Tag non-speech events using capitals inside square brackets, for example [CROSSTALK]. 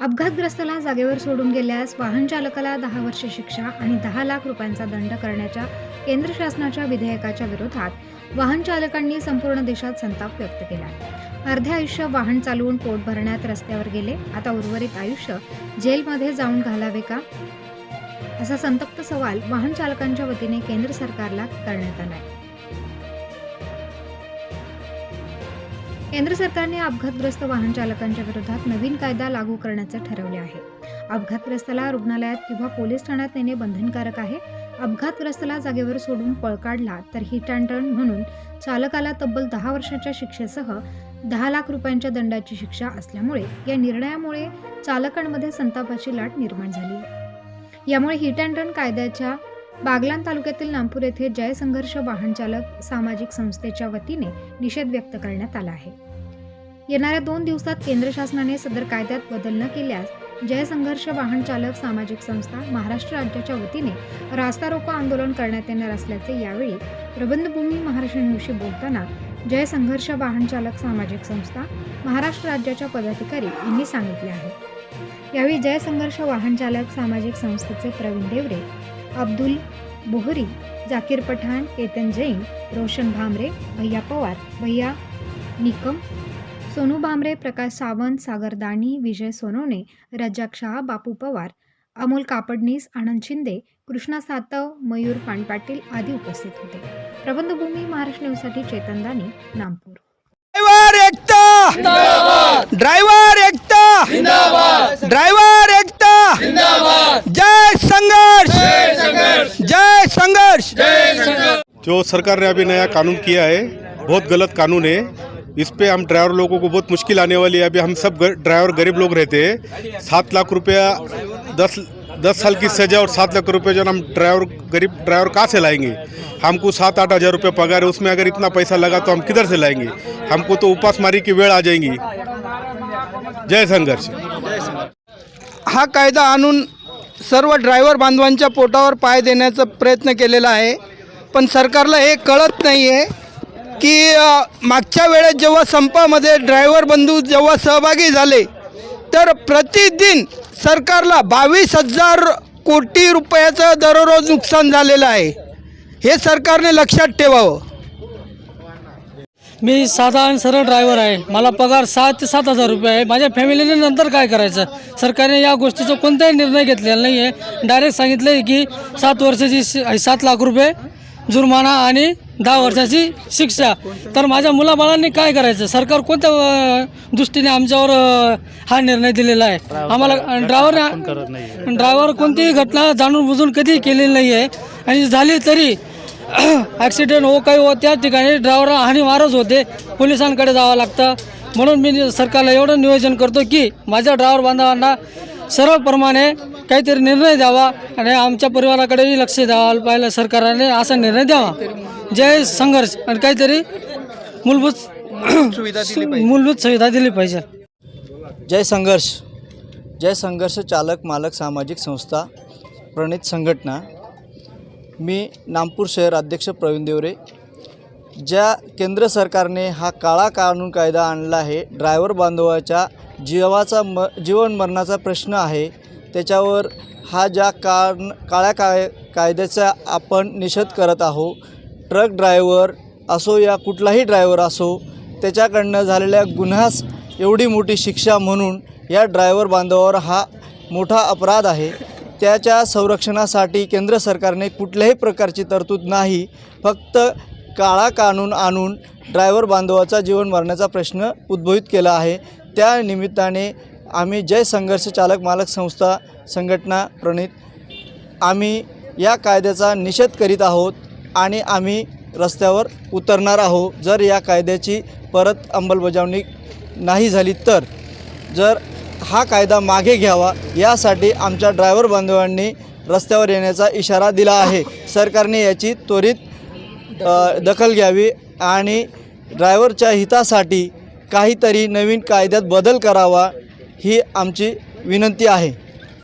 अपघातग्रस्ताला जागेवर सोडून गेल्यास वाहन चालकाला दहा वर्षे शिक्षा आणि दहा लाख रुपयांचा दंड करण्याच्या केंद्र शासनाच्या विधेयकाच्या विरोधात वाहन चालकांनी संपूर्ण देशात संताप व्यक्त केला. अर्धे आयुष्य वाहन चालवून पोट भरण्यात रस्त्यावर गेले. आता उर्वरित आयुष्य जेलमध्ये जाऊन घालावे का? असा संतप्त सवाल वाहन चालकांच्या वतीने केंद्र सरकारला करण्यात आला आहे केंद्र सरकारने अपघातग्रस्त वाहन चालकांच्या विरोधात नवीन कायदा लागू करण्याचे ठरवले आहे. अपघातग्रस्ताला रुग्णालयात किंवा पोलीस ठाण्यात नेणे बंधनकारक आहे. अपघातग्रस्ताला जागेवर सोडून पळ काढला तर हिट अँड म्हणून चालकाला तब्बल दहा वर्षाच्या शिक्षेसह दहा लाख रुपयांच्या दंडाची शिक्षा असल्यामुळे या निर्णयामुळे चालकांमध्ये संतापाची लाट निर्माण झाली. आहे यामुळे हिट अँड रन कायद्याच्या बागलान तालुक्यातील नामपूर येथे जय संघर्ष वाहन चालक सामाजिक संस्थेच्या वतीने निषेध व्यक्त करण्यात आला आहे. येणाऱ्या दोन दिवसात केंद्र शासनाने सदर कायद्यात बदल न केल्यास जय संघर्ष वाहन चालक सामाजिक संस्था महाराष्ट्र राज्याच्या वतीने रास्ता रोको आंदोलन करण्यात येणार असल्याचे यावेळी प्रबंधभूमी महाराष्ट्र न्यूजशी बोलताना जय संघर्ष वाहन चालक सामाजिक संस्था महाराष्ट्र राज्याच्या पदाधिकारी यांनी सांगितले आहे. यावेळी जय संघर्ष वाहन चालक सामाजिक संस्थेचे प्रवीण देवरे अब्दुल बोहरी जाकीर पठाण केतन जैन रोशन भामरे भैया पवार भैया निकम सोनू भामरे प्रकाश सावंत सागर दाणी विजय सोनवणे रज्जाक शहा बापू पवार अमोल कापडनीस आनंद शिंदे कृष्णा सातव मयूर पाणपाटील आदी उपस्थित होते. प्रबंधभूमी महाराष्ट्र न्यूजसाठी चेतन दानी नागपूर ड्रायव्हर एकता ड्रायव्हर एकता ड्रायव्हर एकता जय संघर्ष! जो सरकार ने अभी नया कानून किया है, बहुत गलत कानून है। इस पे हम ड्राइवर लोगों को बहुत मुश्किल आने वाली है। अभी हम सब ड्राइवर गरीब लोग रहते हैं। सात लाख रुपया, दस दस साल की सजा और सात लाख रुपये जो हम ड्राइवर, गरीब ड्राइवर कहाँ से लाएँगे? हमको सात, आठ हज़ार रुपये पगार है, उसमें अगर इतना पैसा लगा तो हम किधर से लाएँगे? हमको तो उपासमारी की वेळ आ जाएँगी। जय संघर्ष। हा कायदा आणून सर्व ड्रायव्हर बांधवांच्या पोटावर पाय देण्याचा प्रयत्न केलेला आहे. पण सरकारला हे कळत नाही आहे की मागच्या वेळेस जेव्हा संपामध्ये ड्रायव्हर बंधू जेव्हा सहभागी झाले तर प्रतिदिन सरकारला बावीस हजार कोटी रुपयाचं दररोज नुकसान झालेलं आहे. हे सरकारने लक्षात ठेवावं. मी साधा आणि सरळ ड्रायव्हर आहे. मला पगार सात ते सात हजार रुपये आहे. माझ्या फॅमिलीने नंतर काय करायचं? सरकारने या गोष्टीचा कोणताही निर्णय घेतलेला नाही आहे डायरेक्ट सांगितलं आहे की सात वर्षाची शि- सात लाख रुपये जुर्माना आणि दहा वर्षाची शिक्षा. तर माझ्या मुलाबाळांनी काय करायचं? सरकार कोणत्या दृष्टीने आमच्यावर हा निर्णय दिलेला आहे? आम्हाला ड्रायव्हर ड्रायव्हर कोणतीही घटना जाणून बुजून कधीही केलेली नाही आहे आणि झाली तरी [COUGHS] ॲक्सिडेंट हो काही हो त्या ठिकाणी ड्रायव्हर आणि मारच होते. पोलिसांकडे जावं लागतं. म्हणून मी सरकारला एवढं नियोजन करतो की माझ्या ड्रायव्हर बांधवांना सर्वप्रमाणे काहीतरी निर्णय द्यावा आणि आमच्या परिवाराकडेही लक्ष द्यावं पाहिलं सरकारने असा निर्णय द्यावा. जय संघर्ष आणि काहीतरी मूलभूत [COUGHS] मूलभूत सुविधा दिली पाहिजे. जय संघर्ष. जय संघर्ष चालक मालक सामाजिक संस्था प्रणित संघटना. मी नामपूर शहर अध्यक्ष प्रवीण देवरे. ज्या केंद्र सरकारने हा काळा कानून कायदा आणला आहे ड्रायव्हर बांधवाच्या जीवाचा म जीवन मरणाचा प्रश्न आहे त्याच्यावर हा ज्या कान काळ्या काय कायद्याचा आपण निषेध करत आहो ट्रक ड्रायव्हर असो या कुठलाही ड्रायव्हर असो त्याच्याकडनं झालेल्या गुन्ह्यास एवढी मोठी शिक्षा म्हणून या ड्रायव्हर बांधवावर हा मोठा अपराध आहे. त्याच्या संरक्षणासाठी केंद्र सरकारने कुठल्याही प्रकारची तरतूद नाही फक्त काळा कानून आणून ड्रायव्हर बांधवाचा जीवन मरण्याचा प्रश्न उद्भवित केला आहे. त्या निमित्ताने आम्ही जय संघर्ष चालक मालक संस्था संघटना प्रणित आम्ही या कायद्याचा निषेध करीत आहोत आणि आम्ही रस्त्यावर उतरणार आहोत. जर या कायद्याची परत अंमलबजावणी नाही झाली तर जर हा कायदा मागे घ्यावा यासाठी आमच्या ड्रायव्हर बांधवांनी रस्त्यावर येण्याचा इशारा दिला आहे. सरकारने याची त्वरित दखल घ्यावी आणि ड्रायव्हरच्या हितासाठी काहीतरी नवीन कायद्यात बदल करावा ही आमची विनंती आहे.